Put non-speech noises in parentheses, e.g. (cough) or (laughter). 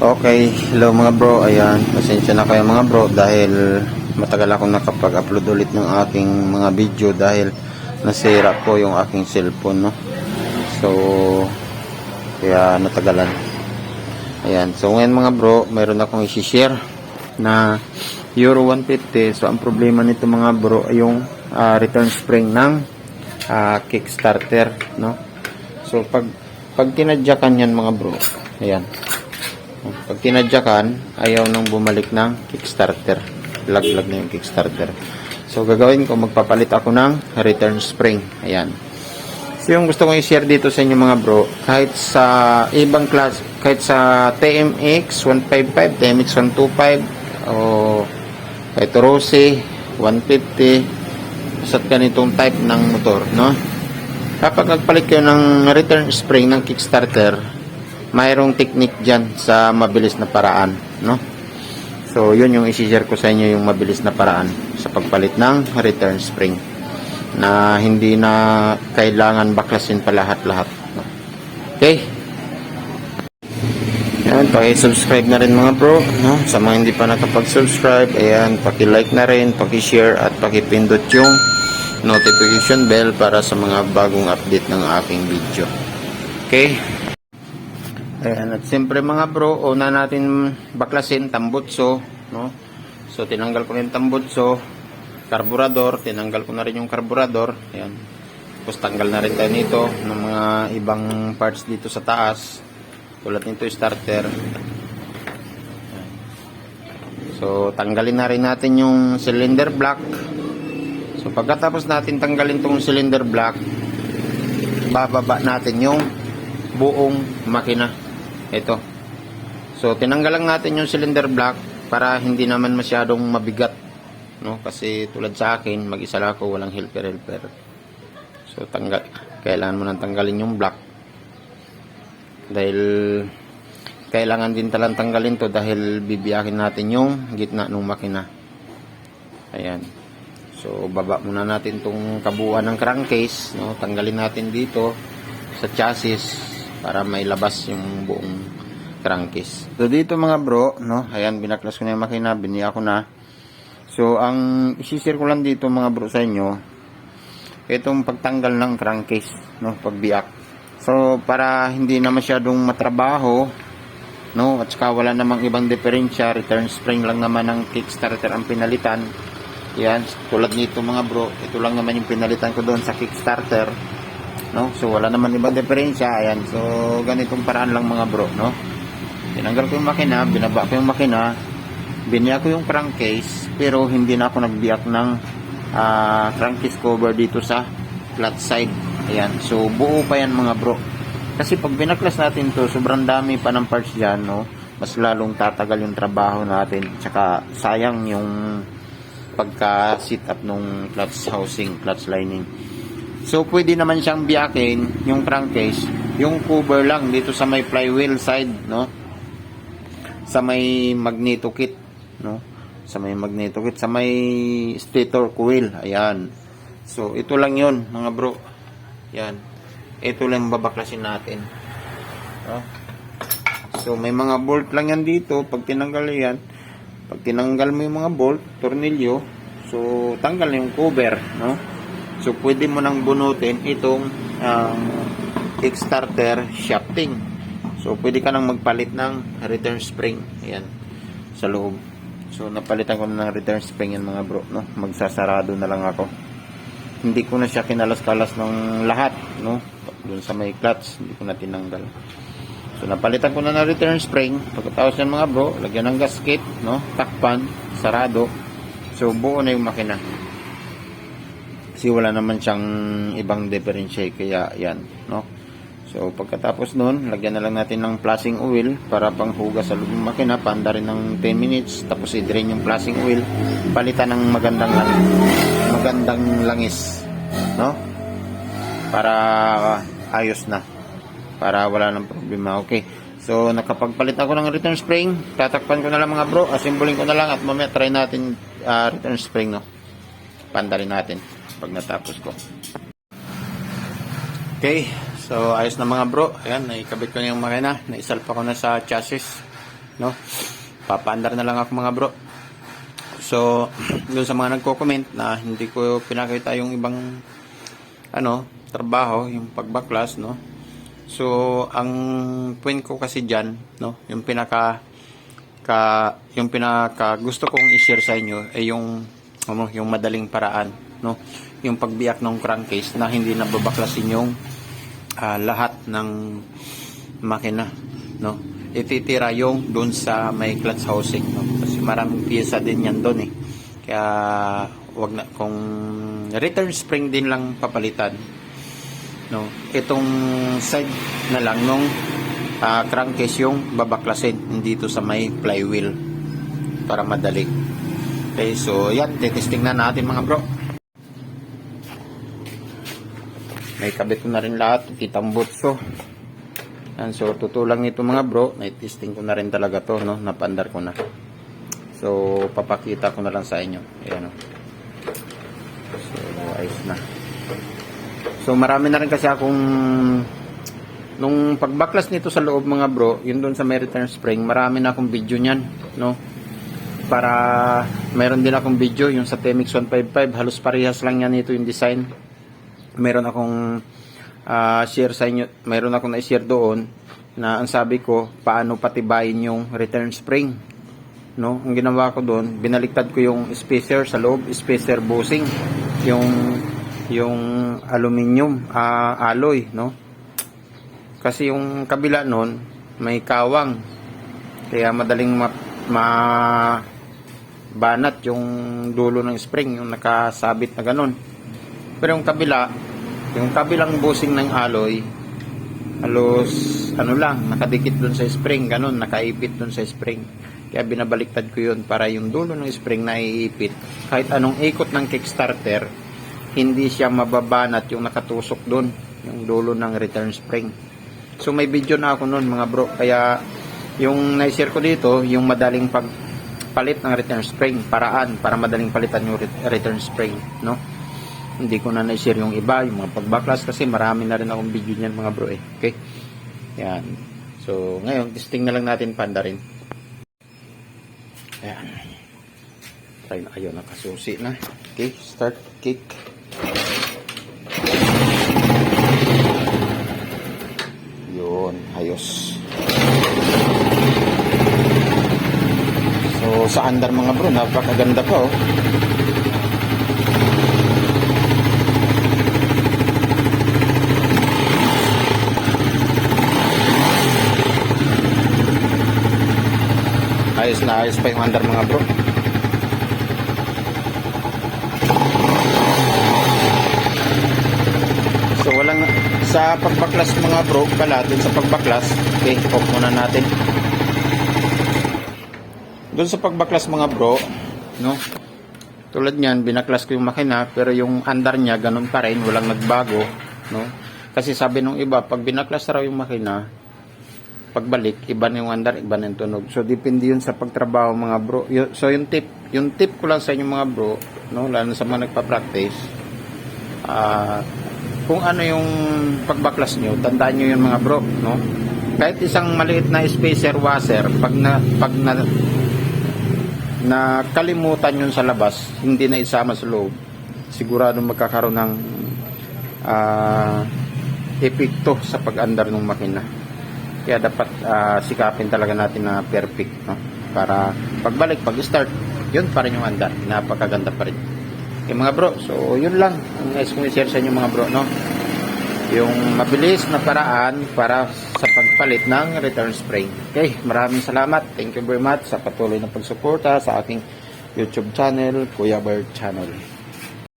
Okay, hello mga bro. Ayan, pasensya na kayo mga bro dahil matagal ako nakapag-upload ulit ng aking mga video dahil nasira po yung aking cellphone, no? So, kaya natagalan. Ayan, so ngayon mga bro, mayroon akong i-share na Euro 150. So, ang problema nito mga bro ay yung ah, return spring ng ah, Kickstarter, no? So, pag pag tinadyakan yan mga bro, ayan, pag tinadyakan, ayaw nang bumalik ng Kickstarter. Laglag na yung Kickstarter. So, gagawin ko, magpapalit ako ng return spring. Ayan. So, yung gusto kong i-share dito sa inyo mga bro, kahit sa ibang class, kahit sa TMX 155, TMX 125, o kahit Rossi 150, basta't ganitong type ng motor, no? Kapag nagpalit kayo ng return spring ng Kickstarter, mayroong technique dyan sa mabilis na paraan, no? So, yun yung isi-share ko sa inyo yung mabilis na paraan sa pagpalit ng return spring na hindi na kailangan baklasin pa lahat-lahat. no? Okay? Ayan, paki-subscribe na rin mga bro, no? Sa mga hindi pa nakapag-subscribe, ayan, paki-like na rin, paki-share at paki-pindot yung notification bell para sa mga bagong update ng aking video. Okay? Ayan, at siyempre mga bro, una natin baklasin tambutso, no? So, tinanggal ko na yung tambutso, karburador, tinanggal ko na rin yung karburador, ayan. Tapos tanggal na rin tayo nito ng mga ibang parts dito sa taas. Tulad nito starter. So, tanggalin na rin natin yung cylinder block. So, pagkatapos natin tanggalin tong cylinder block, bababa natin yung buong makina. Ito. So, tinanggal lang natin yung cylinder block para hindi naman masyadong mabigat. No? Kasi tulad sa akin, mag-isa lang ako, walang helper-helper. So, tanggal, kailangan mo nang tanggalin yung block. Dahil, kailangan din talang tanggalin to dahil bibiyakin natin yung gitna ng makina. Ayan. So, baba muna natin tong kabuuan ng crankcase. No? Tanggalin natin dito sa chassis para may labas yung buong crankcase. So, dito mga bro, no? Ayan, binaklas ko na yung makina, biniya ko na. So, ang isisir ko lang dito mga bro sa inyo, itong pagtanggal ng crankcase, no? Pagbiyak. So, para hindi na masyadong matrabaho, no? At saka wala namang ibang diferensya, return spring lang naman ng Kickstarter ang pinalitan. Yan, tulad nito mga bro, ito lang naman yung pinalitan ko doon sa Kickstarter. No? So wala naman ibang diferensya. Ayan. So ganitong paraan lang mga bro, no? Tinanggal ko yung makina, binaba ko yung makina, biniya ko yung crankcase, pero hindi na ako nagbiyak ng ah, crankcase cover dito sa flat side. Ayan. So buo pa yan mga bro. Kasi pag binaklas natin to, sobrang dami pa ng parts dyan, no? Mas lalong tatagal yung trabaho natin. Tsaka sayang yung pagka-sit up nung clutch housing, clutch lining. So, pwede naman siyang biyakin yung crankcase, yung cover lang dito sa may flywheel side, no? Sa may magneto kit, no? Sa may magneto kit, sa may stator coil, ayan. So, ito lang yun, mga bro. Yan. Ito lang babaklasin natin. No? So, may mga bolt lang yan dito. Pag tinanggal yan, pag tinanggal mo yung mga bolt, tornilyo, so, tanggal yung cover, no? So, pwede mo nang bunutin itong ah, Kickstarter shafting. So, pwede ka nang magpalit ng return spring. Ayan. Sa loob. So, napalitan ko na ng return spring yan mga bro. No? Magsasarado na lang ako. Hindi ko na siya kinalas-kalas ng lahat. No? Doon sa may clutch. Hindi ko na tinanggal. So, napalitan ko na ng return spring. Pagkatapos yan mga bro, lagyan ng gasket. No? Takpan. Sarado. So, buo na yung makina. Kasi wala naman siyang ibang differentiate kaya yan, no? So pagkatapos nun, lagyan na lang natin ng flushing oil para panghugas sa loob ng makina, panda rin ng 10 minutes, tapos i-drain yung flushing oil, palitan ng magandang langis, magandang langis, no? Para ayos na. Para wala nang problema. Okay. So, nakapagpalit ako ng return spring. Tatakpan ko na lang mga bro. Assemblin ko na lang at mamaya try natin ah, return spring, no? Panda rin natin pag natapos ko. Okay, so ayos na mga bro. Ayan, naikabit ko na yung makina. Naisalpa ko na sa chassis. no? Papaandar na lang ako mga bro. So, (clears throat) doon sa mga nagko-comment na hindi ko pinakita yung ibang ano, trabaho, yung pagbaklas, no? So, ang point ko kasi diyan, no, yung pinaka ka yung pinaka gusto kong i-share sa inyo ay yung ano, yung madaling paraan, no? Yung pagbiyak ng crankcase na hindi nababaklasin yung ah, lahat ng makina, no? Ititira yung doon sa may clutch housing, no? Kasi maraming piyesa din yan doon eh. Kaya wag na kung return spring din lang papalitan. No, itong side na lang nung ah, crankcase yung babaklasin dito sa may flywheel para madali. Okay, so yan, testing na natin mga bro. May kabit ko na rin lahat, kitang butso. Yan, so tutulang nito mga bro, na-testing ko na rin talaga to, no, napandar ko na. So, papakita ko na lang sa inyo. Ayan, oh. So, ayos na. So, marami na rin kasi akong nung pagbaklas nito sa loob mga bro, yun doon sa may return spring, marami na akong video niyan, no? Para mayroon din akong video yung sa TMX 155, halos parehas lang yan ito yung design. Meron akong ah, share sa inyo, mayroon akong na-share doon na ang sabi ko, paano patibayin yung return spring. No, ang ginawa ko doon, binaliktad ko yung spacer sa loob, spacer bushing, yung yung aluminium ah, alloy, no? Kasi yung kabila noon may kawang. Kaya madaling ma, ma- banat yung dulo ng spring, yung nakasabit na ganun. Pero yung kabila, yung kabilang bushing ng alloy, halos ano lang, nakadikit dun sa spring, ganun, nakaipit dun sa spring. Kaya binabaliktad ko yun para yung dulo ng spring na iipit. Kahit anong ikot ng kickstarter, hindi siya mababanat yung nakatusok dun, yung dulo ng return spring. So may video na ako noon mga bro, kaya yung na-share ko dito, yung madaling pagpalit ng return spring, paraan para madaling palitan yung ret- return spring, no? Hindi ko na na-share yung iba, yung mga pagbaklas kasi marami na rin akong video niyan mga bro eh. Okay? Yan. So, ngayon, testing na lang natin panda rin. Ayan. Try na. Ayun, nakasusi na. Okay, start kick. Yun, ayos. So, sa andar mga bro, napakaganda pa oh. Ayos na ayos pa yung andar mga bro. So walang sa pagbaklas mga bro pala dun sa pagbaklas. Okay, off muna natin. Dun sa pagbaklas mga bro, no? Tulad niyan, binaklas ko yung makina pero yung andar niya ganun pa rin, walang nagbago, no? Kasi sabi nung iba, pag binaklas raw yung makina, pagbalik, iba na yung andar, iba na yung tunog. So, depende yun sa pagtrabaho mga bro. So, yung tip, yung tip ko lang sa inyo mga bro, no, lalo sa mga nagpa-practice, ah, kung ano yung pagbaklas nyo, tandaan nyo yun mga bro, no? Kahit isang maliit na spacer washer, pag na, pag na, na kalimutan yun sa labas, hindi na isama sa loob, sigurado magkakaroon ng ah, epekto sa pag-andar ng makina. Kaya dapat ah, sikapin talaga natin na perfect, no? Para pagbalik, pag-start, yun pa rin yung andar. Napakaganda pa rin. Okay mga bro, so yun lang ang guys kong i-share sa inyo mga bro, no? Yung mabilis na paraan para sa pagpalit ng return spring. Okay, maraming salamat. Thank you very much sa patuloy na pagsuporta sa aking YouTube channel, Kuya Bird Channel.